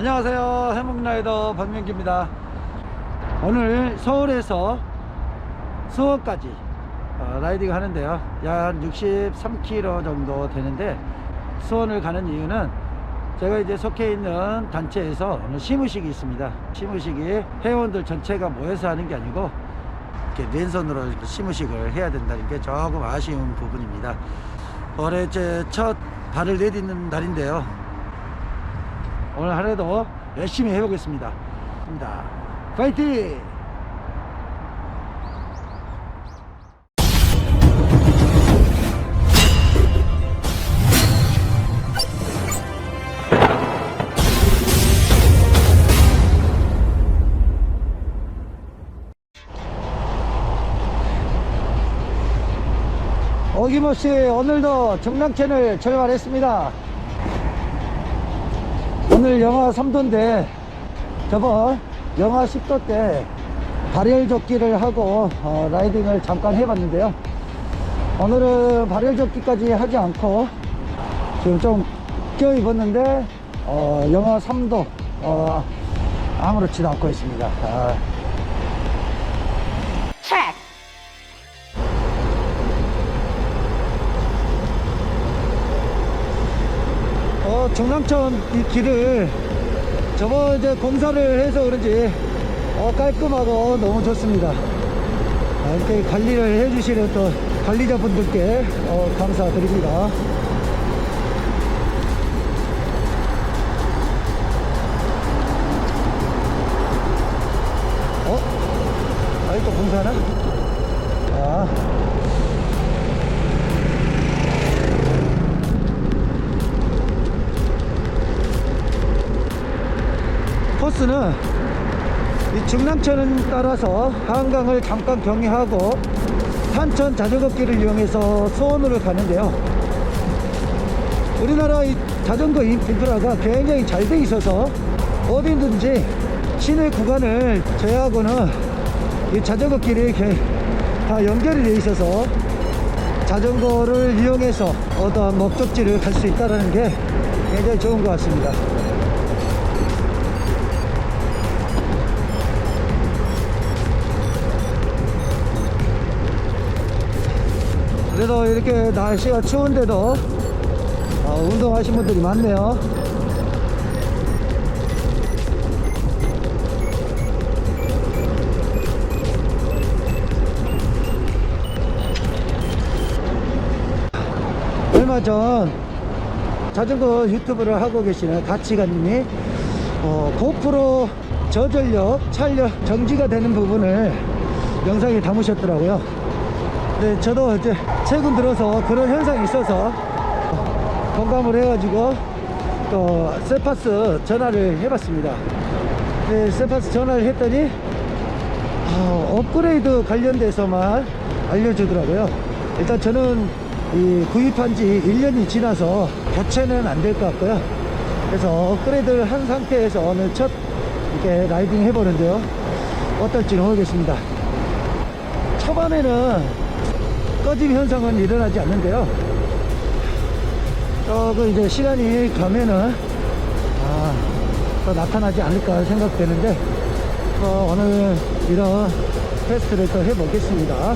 안녕하세요. 해몽라이더 박명기입니다. 오늘 서울에서 수원까지 어, 라이딩 하는데요. 약 63km 정도 되는데 수원을 가는 이유는 제가 이제 속해 있는 단체에서 오늘 시무식이 있습니다. 시무식이 회원들 전체가 모여서 하는 게 아니고 이렇게 이렇게 시무식을 해야 된다는 게 조금 아쉬운 부분입니다. 올해 제 첫 발을 내딛는 날인데요 오늘 하루도 열심히 해보겠습니다. 입니다. 파이팅! 어김없이 오늘도 정남천을 출발했습니다. 오늘 영하 3도인데 저번 영하 10도 때 발열조끼를 하고 어, 라이딩을 잠깐 해봤는데요 오늘은 발열조끼까지 하지 않고 지금 좀 껴 입었는데 어, 영하 3도 어, 아무렇지도 않고 있습니다 아. 어, 정남천 이 길을 저번 이제 공사를 해서 그런지 어, 깔끔하고 너무 좋습니다. 아, 이렇게 관리를 해주시는 또 관리자분들께 어, 감사드립니다. 코스는 이 중남천을 따라서 한강을 잠깐 경유하고 산천 자전거길을 이용해서 수원으로 가는데요. 우리나라 이 자전거 인- 인프라가 굉장히 잘 돼 있어서 어디든지 시내 구간을 제하고는 이 자전거 길이 이렇게 다 연결이 돼 있어서 자전거를 이용해서 어떠한 목적지를 갈 수 있다는 게 굉장히 좋은 것 같습니다. 그래도 이렇게 날씨가 추운데도 어, 운동하신 분들이 많네요. 얼마 전 자전거 유튜브를 하고 계시는 가치관님이 어, 고프로 저전력 촬영 정지가 되는 부분을 영상에 담으셨더라고요. 네, 저도 이제 최근 들어서 그런 현상이 있어서 공감을 해가지고 또 세파스 전화를 해봤습니다. 네, 세파스 전화를 했더니 어, 업그레이드 관련돼서만 알려주더라고요. 일단 저는 이 구입한 지 1년이 지나서 교체는 안 될 것 같고요. 그래서 업그레이드를 한 상태에서 오늘 첫 이렇게 라이딩 해보는데요. 어떨지는 모르겠습니다. 초반에는 꺼짐 현상은 일어나지 않는데요. 조금 이제 시간이 가면은 아, 또 나타나지 않을까 생각되는데 어, 오늘 이런 테스트를 또 해보겠습니다.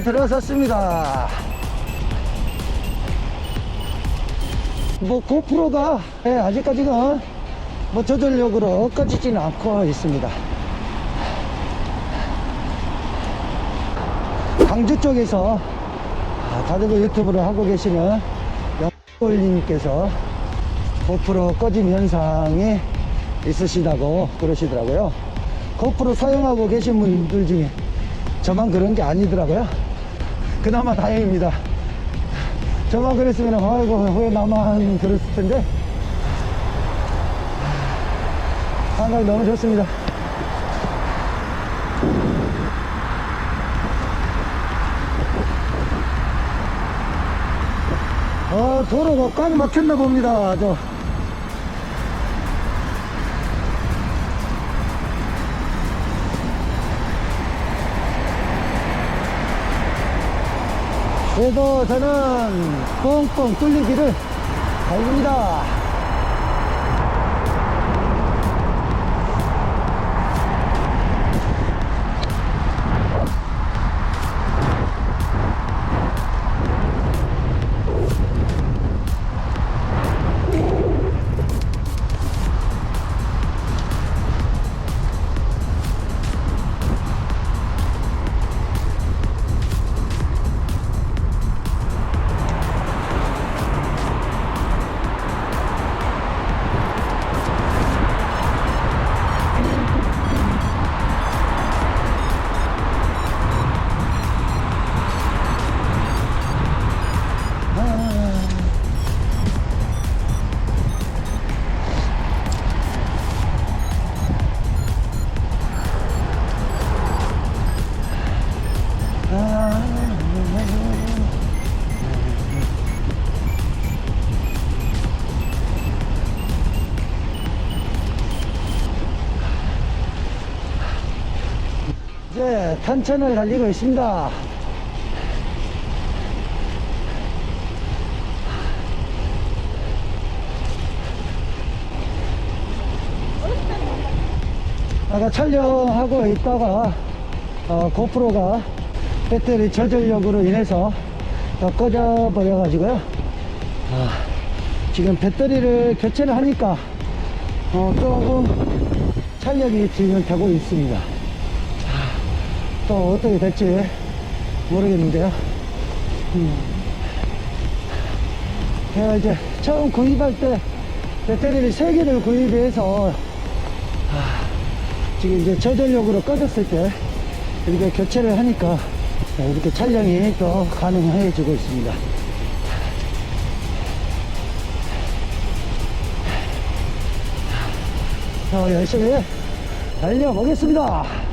한강에 들어섰습니다. 뭐 고프로가 예, 아직까지는 뭐 저전력으로 꺼지지는 않고 있습니다. 광주 쪽에서 아, 자전거 유튜브를 하고 계시는 영골님께서 고프로 꺼짐 현상이 있으시다고 그러시더라고요. 고프로 사용하고 계신 분들 중에 저만 그런 게 아니더라고요. 그나마 다행입니다. 저만 그랬으면 아이고 왜 나만 그랬을 텐데 감각 너무 좋습니다. 어, 도로가 꽉 막혔나 봅니다. 저. 그래도 저는 뻥뻥 길을 달립니다. 탄천을 달리고 있습니다. 아까 촬영하고 있다가 어, 고프로가 배터리 저전력으로 인해서 어, 꺼져 버려 가지고요 아, 지금 배터리를 교체를 하니까 어, 조금 탄력이 지금 되고 있습니다 또 어떻게 될지 모르겠는데요. 음. 제가 이제 처음 구입할 때 배터리를 3개를 구입해서 아, 지금 이제 저전력으로 꺼졌을 때 이렇게 교체를 하니까 이렇게 촬영이 또 가능해지고 있습니다. 자, 열심히 달려보겠습니다.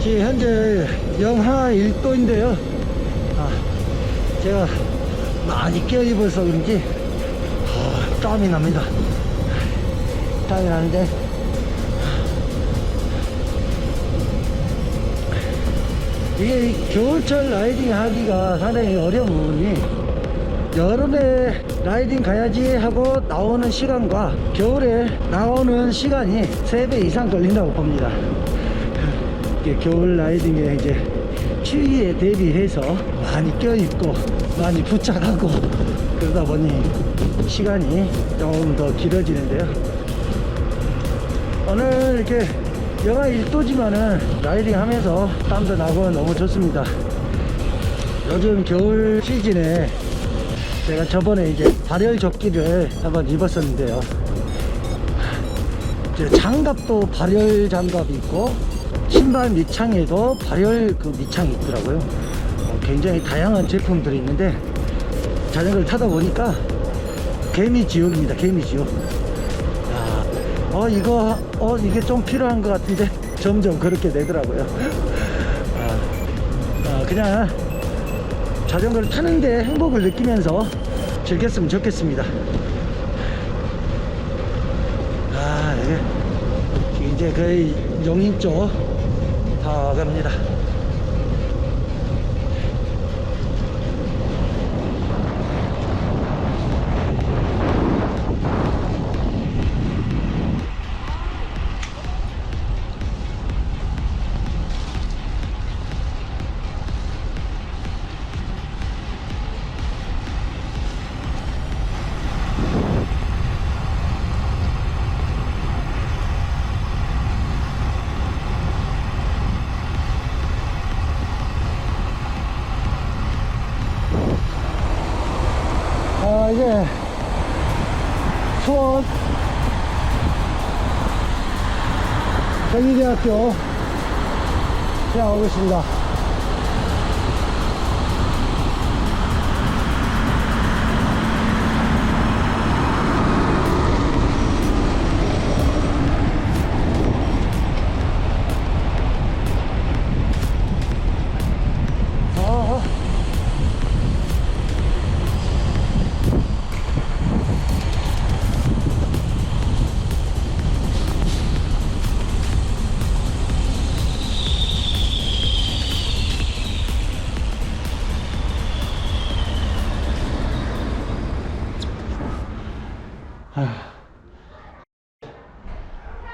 지금 현재 영하 1도인데요. 아, 제가 많이 껴입어서 그런지 아, 땀이 납니다. 땀이 나는데 이게 겨울철 라이딩 하기가 상당히 어려운 부분이 여름에 라이딩 가야지 하고 나오는 시간과 겨울에 나오는 시간이 3배 이상 걸린다고 봅니다. 겨울 라이딩에 이제 추위에 대비해서 많이 껴입고 많이 부착하고 그러다 보니 시간이 조금 더 길어지는데요. 오늘 이렇게 영하 1도지만은 라이딩 하면서 땀도 나고 너무 좋습니다. 요즘 겨울 시즌에 제가 저번에 이제 발열 조끼를 한번 입었었는데요. 장갑도 발열 장갑이 있고 신발 밑창에도 발열 그 밑창이 있더라고요. 어, 굉장히 다양한 제품들이 있는데 자전거를 타다 보니까 개미 지옥입니다. 개미 지옥. 야, 어 이거 어 이게 좀 필요한 것 같은데 점점 그렇게 되더라고요. 아, 아, 그냥 자전거를 타는데 행복을 느끼면서 즐겼으면 좋겠습니다. 아, 이게 이제 거의 용인 쪽 다 갑니다. 이제 수원 경희대학교 대학 오겠습니다.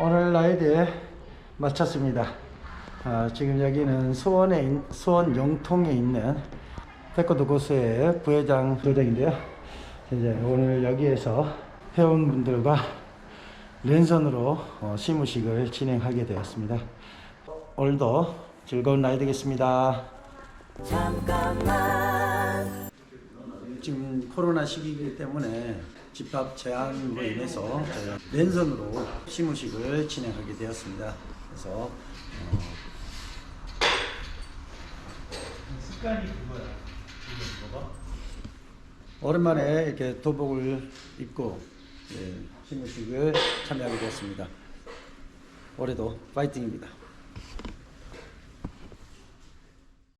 오늘 라이드 마쳤습니다. 아, 지금 여기는 수원에 있- 수원 영통에 있는 태권도 고수의 부회장 도장인데요. 이제 오늘 여기에서 회원분들과 랜선으로 어, 시무식을 진행하게 되었습니다. 오늘도 즐거운 라이드 되겠습니다. 지금 코로나 시기이기 때문에 집합 제한으로 인해서 저희가 랜선으로 시무식을 진행하게 되었습니다. 그래서 어, 습관이 그거야. 뭐가? 오랜만에 이렇게 도복을 입고 예, 시무식을 참여하게 되었습니다. 올해도 파이팅입니다.